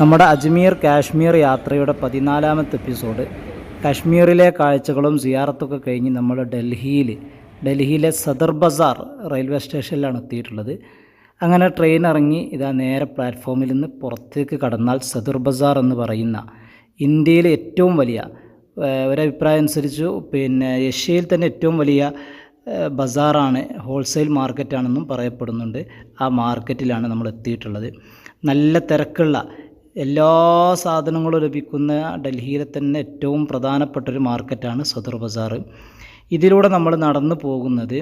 നമ്മുടെ അജ്മീർ കാശ്മീർ യാത്രയുടെ പതിനാലാമത്തെ എപ്പിസോഡ്. കാശ്മീരിലെ കാഴ്ചകളും സിയാറത്തൊക്കെ കഴിഞ്ഞ് നമ്മൾ ഡൽഹിയിൽ ഡൽഹിയിലെ സദർ ബസാർ റെയിൽവേ സ്റ്റേഷനിലാണ് എത്തിയിട്ടുള്ളത്. അങ്ങനെ ട്രെയിൻ ഇറങ്ങി ഇതാ നേരെ പ്ലാറ്റ്ഫോമിൽ നിന്ന് പുറത്തേക്ക് കടന്നാൽ സദർ ബസാർ എന്ന് പറയുന്ന ഇന്ത്യയിലെ ഏറ്റവും വലിയ ഒരഭിപ്രായം അനുസരിച്ച് പിന്നെ ഏഷ്യയിൽ തന്നെ ഏറ്റവും വലിയ ബസാറാണ് ഹോൾസെയിൽ മാർക്കറ്റാണെന്നും പറയപ്പെടുന്നുണ്ട്. ആ മാർക്കറ്റിലാണ് നമ്മൾ എത്തിയിട്ടുള്ളത്. നല്ല തിരക്കുള്ള എല്ലാ സാധനങ്ങളും ലഭിക്കുന്ന ഡൽഹിയിലെ തന്നെ ഏറ്റവും പ്രധാനപ്പെട്ട ഒരു മാർക്കറ്റാണ് സദർ ബസാർ. ഇതിലൂടെ നമ്മൾ നടന്നു പോകുന്നത്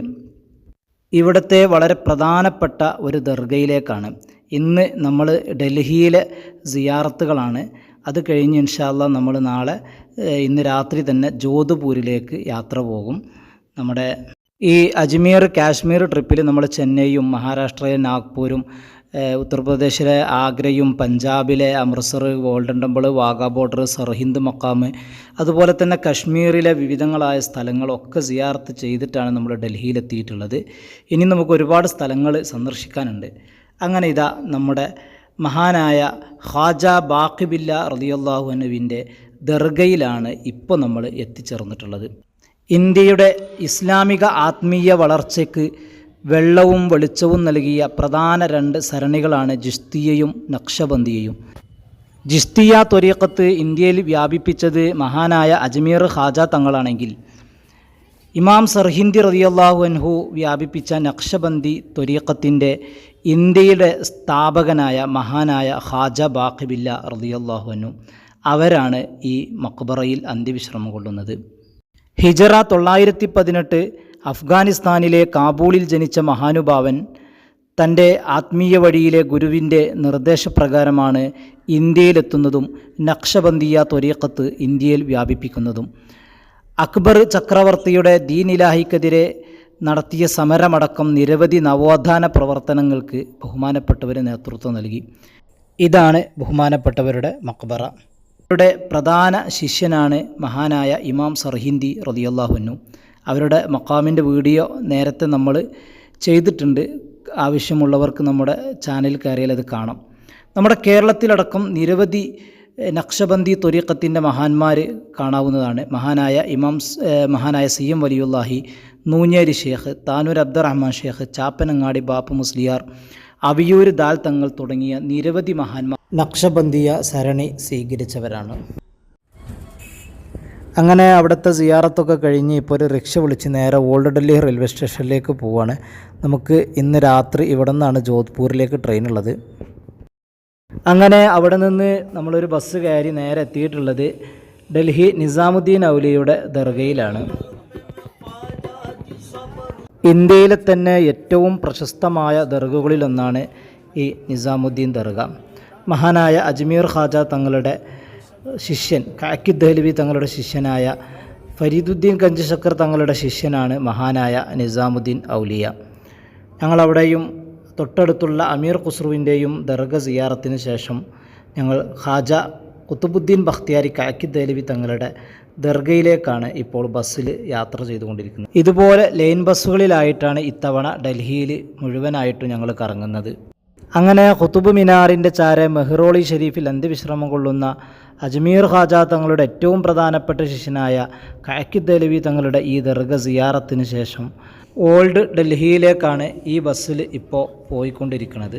ഇവിടുത്തെ വളരെ പ്രധാനപ്പെട്ട ഒരു ദർഗയിലേക്കാണ്. ഇന്ന് നമ്മൾ ഡൽഹിയിലെ സിയാറത്തുകളാണ്. അത് കഴിഞ്ഞ് ഇൻഷാല്ല നമ്മൾ നാളെ ഇന്ന് രാത്രി തന്നെ ജോധ്പൂരിലേക്ക് യാത്ര പോകും. നമ്മുടെ ഈ അജ്മീർ കാശ്മീർ ട്രിപ്പിൽ നമ്മൾ ചെന്നൈയും മഹാരാഷ്ട്രയിലെ നാഗ്പൂരും ഉത്തർപ്രദേശിലെ ആഗ്രയും പഞ്ചാബിലെ Amritsar golden temple Wagah border Sirhind മക്കാമ് അതുപോലെ തന്നെ കശ്മീരിലെ വിവിധങ്ങളായ സ്ഥലങ്ങളൊക്കെ സിയാർത്ത് ചെയ്തിട്ടാണ് നമ്മൾ ഡൽഹിയിലെത്തിയിട്ടുള്ളത്. ഇനി നമുക്ക് ഒരുപാട് സ്ഥലങ്ങൾ സന്ദർശിക്കാനുണ്ട്. അങ്ങനെ ഇതാ നമ്മുടെ മഹാനായ ഖാജ ബാഖിബില്ല റളിയല്ലാഹു അനുവിന്റെ ദർഗയിലാണ് ഇപ്പോൾ നമ്മൾ എത്തിച്ചേർന്നിട്ടുള്ളത്. ഇന്ത്യയുടെ ഇസ്ലാമിക ആത്മീയ വളർച്ചയ്ക്ക് വെള്ളവും വെളിച്ചവും നൽകിയ പ്രധാന രണ്ട് സരണികളാണ് ജിസ്തിയയും നക്ഷബന്ദിയയും ജിസ്തിയ ത്വരീഖത്ത് ഇന്ത്യയിൽ വ്യാപിപ്പിച്ചത് മഹാനായ അജ്മീർ ഖാജ തങ്ങളാണെങ്കിൽ. ഇമാം സർഹിന്ദി റതിയല്ലാഹു അൻഹു വ്യാപിപ്പിച്ച നക്ഷബന്ദി ത്വരീഖത്തിന്റെ ഇന്ത്യയുടെ സ്ഥാപകനായ മഹാനായ ഖാജ ബാഖിബില്ല റതിയല്ലാഹു അൻഹു അവരാണ് ഈ മക്ബറയിൽ അന്ത്യവിശ്രമം കൊള്ളുന്നത്. ഹിജറ തൊള്ളായിരത്തി പതിനെട്ട് അഫ്ഗാനിസ്ഥാനിലെ കാബൂളിൽ ജനിച്ച മഹാനുഭാവൻ തന്റെ ആത്മീയ വഴിയിലെ ഗുരുവിന്റെ നിർദ്ദേശപ്രകാരമാണ് ഇന്ത്യയിലെത്തുന്നതും നക്ഷബന്ദിയ ത്വരീഖത്ത് ഇന്ത്യയിൽ വ്യാപിപ്പിക്കുന്നതും. അക്ബർ ചക്രവർത്തിയുടെ ദീനിലാഹിക്കെതിരെ നടത്തിയ സമരമടക്കം നിരവധി നവോത്ഥാന പ്രവർത്തനങ്ങൾക്ക് ബഹുമാനപ്പെട്ടവർ നേതൃത്വം നൽകി. ഇതാണ് ബഹുമാനപ്പെട്ടവരുടെ മക്ബറ. അവരുടെ പ്രധാന ശിഷ്യനാണ് മഹാനായ ഇമാം സർഹിന്ദി റതിയല്ലാഹുന്നു അവരുടെ മക്കാമിന്റെ വീഡിയോ നേരത്തെ നമ്മൾ ചെയ്തിട്ടുണ്ട്. ആവശ്യമുള്ളവർക്ക് നമ്മുടെ ചാനൽ കയറിയാൽ അത് കാണാം. നമ്മുടെ കേരളത്തിലടക്കം നിരവധി നക്ഷബന്ദി ത്വരീഖത്തിന്റെ മഹാന്മാർ കാണാവുന്നതാണ്. മഹാനായ ഇമാം മഹാനായ സി എം വലിയുല്ലാഹി നൂഞ്ഞേരി ഷേഖ് താനൂർ അബ്ദുറഹ്മാൻ ഷേഖ് ചാപ്പനങ്ങാടി ബാപ്പു മുസ്ലിയാർ അവിയൂർ ദാൽ തങ്ങൾ തുടങ്ങിയ നിരവധി മഹാന്മാർ നക്ഷബന്ദിയ സരണി സ്വീകരിച്ചവരാണ്. അങ്ങനെ അവിടുത്തെ സിയാറത്തൊക്കെ കഴിഞ്ഞ് ഇപ്പോൾ ഒരു റിക്ഷ വിളിച്ച് നേരെ ഓൾഡ് ഡൽഹി റെയിൽവേ സ്റ്റേഷനിലേക്ക് പോവാണ്. നമുക്ക് ഇന്ന് രാത്രി ഇവിടെ നിന്നാണ് ജോധ്പൂരിലേക്ക് ട്രെയിൻ ഉള്ളത് അങ്ങനെ അവിടെ നിന്ന് നമ്മളൊരു ബസ് കയറി നേരെ എത്തിയിട്ടുള്ളത് ഡൽഹി നിസാമുദ്ദീൻ ഔലിയുടെ ദർഗയിലാണ്. ഇന്ത്യയിലെ തന്നെ ഏറ്റവും പ്രശസ്തമായ ദർഗകളിലൊന്നാണ് ഈ നിസാമുദ്ദീൻ ദർഗ. മഹാനായ അജ്മീർ ഖാജ തങ്ങളുടെ ശിഷ്യൻ കാക്കി ദഹ്ലവി തങ്ങളുടെ ശിഷ്യനായ ഫരീദുദ്ദീൻ കഞ്ചശക്കർ തങ്ങളുടെ ശിഷ്യനാണ് മഹാനായ നിസാമുദ്ദീൻ ഔലിയ. ഞങ്ങളവിടെയും തൊട്ടടുത്തുള്ള അമീർ ഖുസ്രുവിന്റെയും ദർഗ സിയാറത്തിന് ശേഷം ഞങ്ങൾ ഖാജ കുത്തുബുദ്ദീൻ ബഖ്തിയാരി കാക്കി ദഹ്ലവി തങ്ങളുടെ ദർഗയിലേക്കാണ് ഇപ്പോൾ ബസ്സിൽ യാത്ര ചെയ്തുകൊണ്ടിരിക്കുന്നത്. ഇതുപോലെ ലൈൻ ബസ്സുകളിലായിട്ടാണ് ഇത്തവണ ഡൽഹിയിൽ മുഴുവനായിട്ടും ഞങ്ങൾ കറങ്ങുന്നത്. അങ്ങനെ ഖുതുബ് മിനാറിന്റെ ചാരെ മെഹ്റോളി ഷെരീഫിൽ അന്ത്യവിശ്രമം കൊള്ളുന്ന അജ്മീർ ഖാജ തങ്ങളുടെ ഏറ്റവും പ്രധാനപ്പെട്ട ശിഷ്യനായ കാക്കിദ് ദലവി തങ്ങളുടെ ഈ ദർഗ സിയാറത്തിന് ശേഷം ഓൾഡ് ഡൽഹിയിലേക്കാണ് ഈ ബസ്സിൽ ഇപ്പോൾ പോയിക്കൊണ്ടിരിക്കുന്നത്.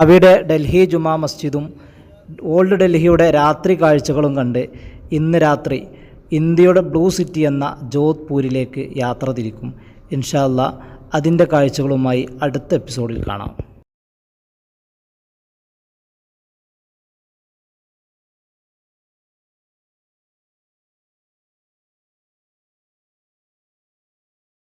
അവിടെ ഡൽഹി ജുമാ മസ്ജിദും ഓൾഡ് ഡൽഹിയുടെ രാത്രി കാഴ്ചകളും കണ്ട് ഇന്ന് രാത്രി ഇന്ത്യയുടെ ബ്ലൂ സിറ്റി എന്ന ജോധ്പൂരിലേക്ക് യാത്ര തിരിക്കും. ഇൻഷാല്ല അതിന്റെ കാഴ്ചകളുമായി അടുത്ത എപ്പിസോഡിൽ കാണാം.